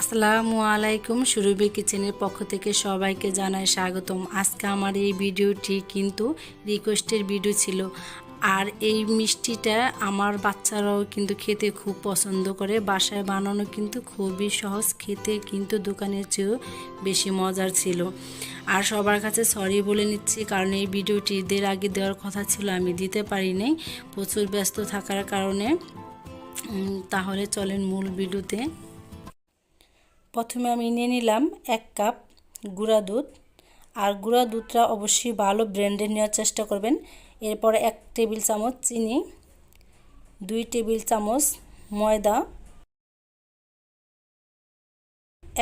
আসসালামু আলাইকুম সুরভি কিচেনের পক্ষ থেকে সবাইকে জানাই স্বাগতম। আজকে আমার এই ভিডিওটি কিন্তু রিকোয়েস্টের ভিডিও ছিল। আর এই মিষ্টিটা আমার বাচ্চারাও কিন্তু খেতে খুব পছন্দ করে। বাসায় বানানো কিন্তু খুবই সহজ, খেতে কিন্তু দোকানের চেয়েও বেশি মজার ছিল। আর সবার কাছে সরি বলে নিচ্ছি, কারণ এই ভিডিওটি ঈদের আগে দেওয়ার কথা ছিল, আমি দিতে পারি নাই। প্রচুর ব্যস্ত থাকার কারণে তাহলে চলেন মূল ভিডিওতে প্রথমে আমি নিয়ে নিলাম এক কাপ গুঁড়া দুধ। আর গুঁড়া দুধটা অবশ্যই ভালো ব্র্যান্ডের নেওয়ার চেষ্টা করবেন। এরপরে এক টেবিল চামচ চিনি, দুই টেবিল চামচ ময়দা,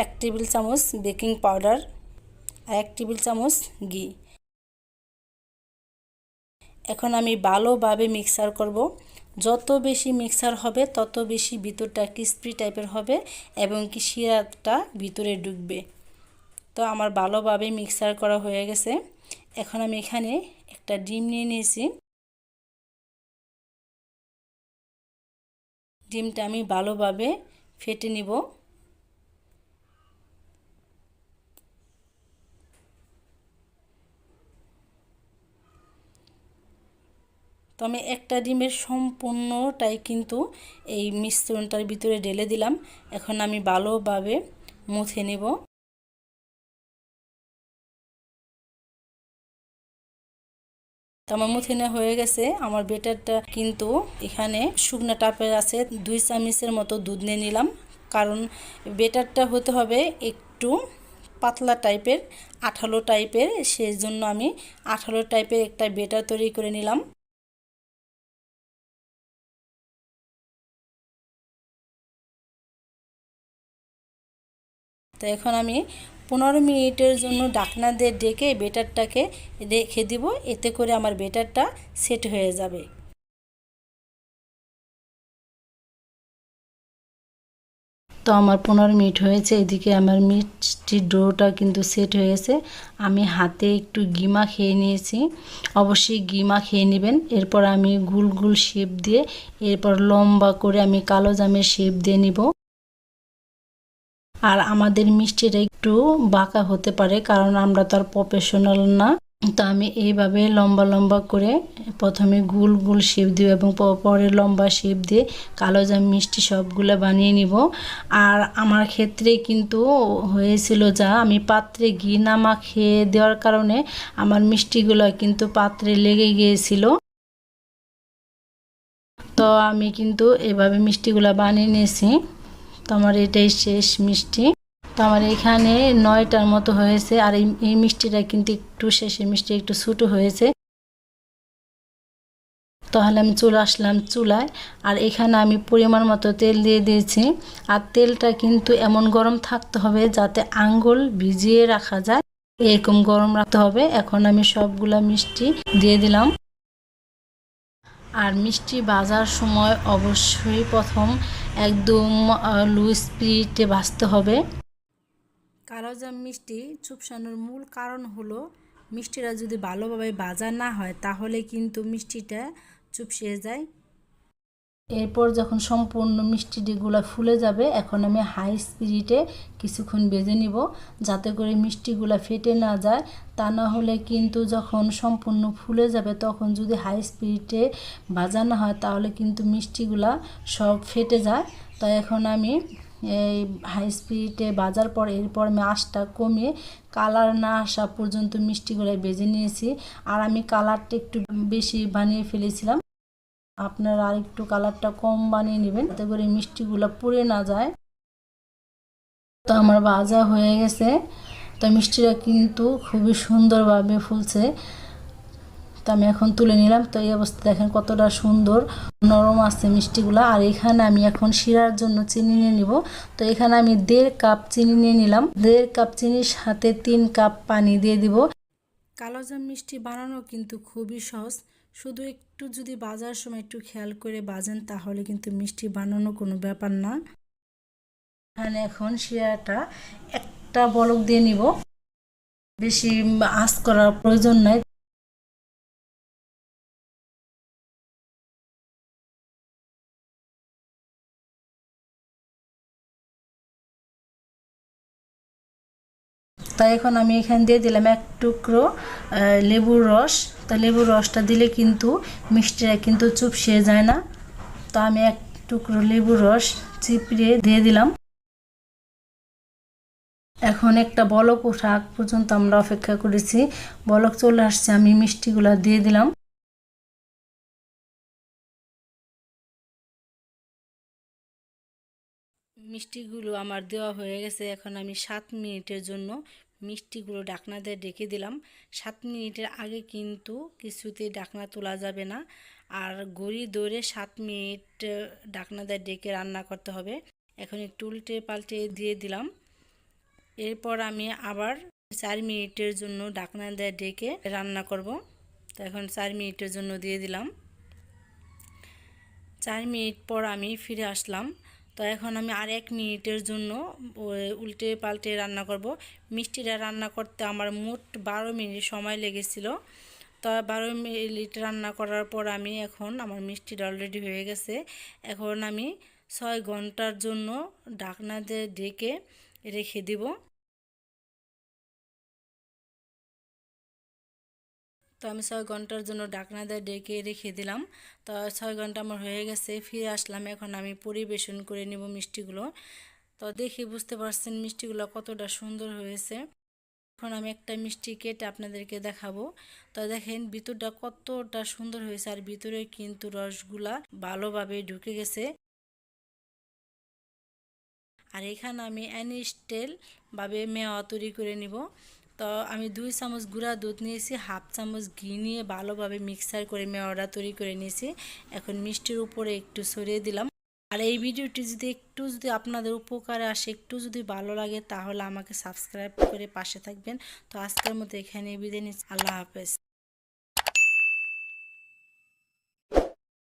এক টেবিল চামচ বেকিং পাউডার আর এক টেবিল চামচ ঘি। এখন আমি ভালোভাবে মিক্সার করব। যত বেশি মিক্সার হবে, তত বেশি ভিতরটা ক্রিস্পি টাইপের হবে এবং কি শিরাটা ভিতরে ঢুকবে। তো আমার ভালোভাবে মিক্সার করা হয়ে গেছে। এখন আমি এখানে একটা ডিম নিয়ে নিয়েছি। ডিমটা আমি ভালোভাবে ফেটে নিব। তো আমি একটা ডিমের সম্পূর্ণটাই কিন্তু এই মিশ্রণটার ভিতরে ঢেলে দিলাম। এখন আমি ভালোভাবে মুছে নেব। তো আমার নেওয়া হয়ে গেছে। আমার বেটারটা কিন্তু এখানে শুকনো টাপের আছে। দুই চামচের মতো দুধ নিয়ে নিলাম। কারণ বেটারটা হতে হবে একটু পাতলা টাইপের, আঠালো টাইপের। সেই জন্য আমি আঠালো টাইপের একটা বেটার তৈরি করে নিলাম। তো এখন আমি পনেরো মিনিটের জন্য ডাকনা দিয়ে ডেকে বেটারটাকে রেখে দিব, এতে করে আমার বেটারটা সেট হয়ে যাবে। তো আমার পনেরো মিনিট হয়েছে, এদিকে আমার মিষ্টির ডোটা কিন্তু সেট হয়েছে। আমি হাতে একটু গিমা খেয়ে নিয়েছি, অবশ্যই গিমা খেয়ে নেবেন। এরপর আমি গুল গুল শেপ দিয়ে, এরপর লম্বা করে আমি কালো জামের শেপ দিয়ে নিব। আর আমাদের মিষ্টিটা একটু বাঁকা হতে পারে, কারণ আমরা তো আর প্রফেশনাল না। তো আমি এইভাবে লম্বা লম্বা করে প্রথমে গুল গুল শেপ দিব এবং পরে লম্বা শেপ দিয়ে কালো জাম মিষ্টি সবগুলো বানিয়ে নিব। আর আমার ক্ষেত্রে কিন্তু হয়েছিল যা, আমি পাত্রে ঘি না মাখিয়ে দেওয়ার কারণে আমার মিষ্টিগুলো কিন্তু পাত্রে লেগে গিয়েছিল। তো আমি কিন্তু এভাবে মিষ্টিগুলো বানিয়ে নিয়েছি। তো আমার এটাই শেষ মিষ্টি। তো আমার এখানে নয়টার মতো হয়েছে, আর এই মিষ্টিটা কিন্তু একটু শেষের মিষ্টি একটু ছোটো হয়েছে। তাহলে আমি চলে আসলাম চুলায়, আর এখানে আমি পরিমাণ মতো তেল দিয়ে দিয়েছি। আর তেলটা কিন্তু এমন গরম থাকতে হবে যাতে আঙ্গুল ভিজিয়ে রাখা যায়। এরকম গরম রাখতে হবে। এখন আমি সবগুলা মিষ্টি দিয়ে দিলাম। আর মিষ্টি বাজার সময় অবশ্যই প্রথম একদম লুজ স্পিরিটে ভাজতে হবে। কালোজাম মিষ্টি চুপসানোর মূল কারণ হলো, মিষ্টিটা যদি ভালোভাবে বাজার না হয়, তাহলে কিন্তু মিষ্টিটা চুপসিয়ে যায়। এরপর যখন সম্পূর্ণ মিষ্টিগুলো ফুলে যাবে, এখন আমি হাই স্পিরিটে কিছুক্ষণ বেজে নিব যাতে করে মিষ্টিগুলো ফেটে না যায়। তা না হলে কিন্তু যখন সম্পূর্ণ ফুলে যাবে, তখন যদি হাই স্পিরিটে বাজানো হয়, তাহলে কিন্তু মিষ্টিগুলা সব ফেটে যায়। তো এখন আমি এই হাই স্পিডে বাজার পর এরপর আমি আঁশটা কমিয়ে কালার না আসা পর্যন্ত মিষ্টিগুলো বেজে নিয়েছি। আর আমি কালারটা একটু বেশি বানিয়ে ফেলেছিলাম। আপনারা আর একটু কালারটা কম বানিয়ে নেবেন, যাতে করে মিষ্টিগুলো পুড়ে না যায়। তো আমার ভাজা হয়ে গেছে। তো মিষ্টিটা কিন্তু খুবই সুন্দরভাবে ফুলছে। তো আমি এখন তুলে নিলাম। তো এই অবস্থা দেখেন কতটা সুন্দর, নরম আছে মিষ্টিগুলো। আর এখানে আমি এখন শিরার জন্য চিনি নিয়ে নিব। তো এখানে আমি দেড় কাপ চিনি নিয়ে নিলাম। দেড় কাপ চিনির সাথে তিন কাপ পানি দিয়ে দিব। কালোজাম মিষ্টি বানানো কিন্তু খুবই সহজ। শুধু একটু যদি বাজার সময় একটু খেয়াল করে বাজেন, তাহলে কিন্তু মিষ্টি বানানো কোনো ব্যাপার না। এখানে এখন শিরাটা একটা বলক দিয়ে নিব। বেশি আঁচ করার প্রয়োজন নাই। তাই এখন আমি এখানে দিয়ে দিলাম এক টুকরো লেবুর রস। তো লেবুর রসটা দিলে কিন্তু মিষ্টিটা কিন্তু চুপ চুপসিয়ে যায় না। তো আমি এক টুকরো লেবুর রস চিপড়িয়ে দিয়ে দিলাম। এখন একটা বলক ওঠা আগ পর্যন্ত আমরা অপেক্ষা করেছি। বলক চলে আসছে, আমি মিষ্টিগুলো দিয়ে দিলাম। মিষ্টিগুলো আমার দেওয়া হয়ে গেছে এখন আমি সাত মিনিটের জন্য মিষ্টিগুলো ডাকনা দিয়ে ডেকে দিলাম। সাত মিনিটের আগে কিন্তু কিছুতে ডাকনা তোলা যাবে না। আর গড়ি দৌড়ে সাত মিনিট আহ, ডাকনা দিয়ে ডেকে রান্না করতে হবে। এখন একটু উল্টে পাল্টে দিয়ে দিলাম। এরপর আমি আবার চার মিনিটের জন্য ডাকনা দিয়ে ডেকে রান্না করব। তো এখন চার মিনিটের জন্য দিয়ে দিলাম। চার মিনিট পর আমি ফিরে আসলাম। তো এখন আমি আর এক মিনিটের জন্য উল্টে পাল্টে রান্না করব। মিষ্টিটা রান্না করতে আমার মোট বারো মিনিট সময় লেগেছিল। তো বারো মিনিট রান্না করার পর আমি এখন আমার মিষ্টিটা অলরেডি হয়ে গেছে। এখন আমি ছয় ঘণ্টার জন্য ঢাকনা দিয়ে ডেকে রেখে দিব। তো আমি ছয় ঘণ্টার জন্য ডাকনা ডেকে রেখে দিলাম। তো ছয় ঘণ্টা আমার হয়ে গেছে, ফিরে আসলাম। এখন আমি পরিবেশন করে নেব মিষ্টিগুলো। তো দেখে বুঝতে পারছেন মিষ্টিগুলো কতটা সুন্দর হয়েছে। এখন আমি একটা মিষ্টি কেটে আপনাদেরকে দেখাবো। তো দেখেন ভিতরটা কতটা সুন্দর হয়েছে আর ভিতরে কিন্তু রসগুলা ভালোভাবে ঢুকে গেছে। আর এখানে আমি অ্যানিস্টেল ভাবে মেওয়া তৈরি করে নিব। তো আমি দুই চামচ গুঁড়া দুধ নিয়েছি, হাফ চামচ ঘি নিয়ে ভালোভাবে মিক্সার করে মেওড়া তৈরি করে নিয়েছি। এখন মিষ্টির উপরে একটু ছড়িয়ে দিলাম। আর এই ভিডিওটি যদি একটু যদি আপনাদের উপকারে আসে, একটু যদি ভালো লাগে, তাহলে আমাকে সাবস্ক্রাইব করে পাশে থাকবেন। তো আজকের মতো এখানে বিদায় নিচ্ছি। আল্লাহ হাফেজ।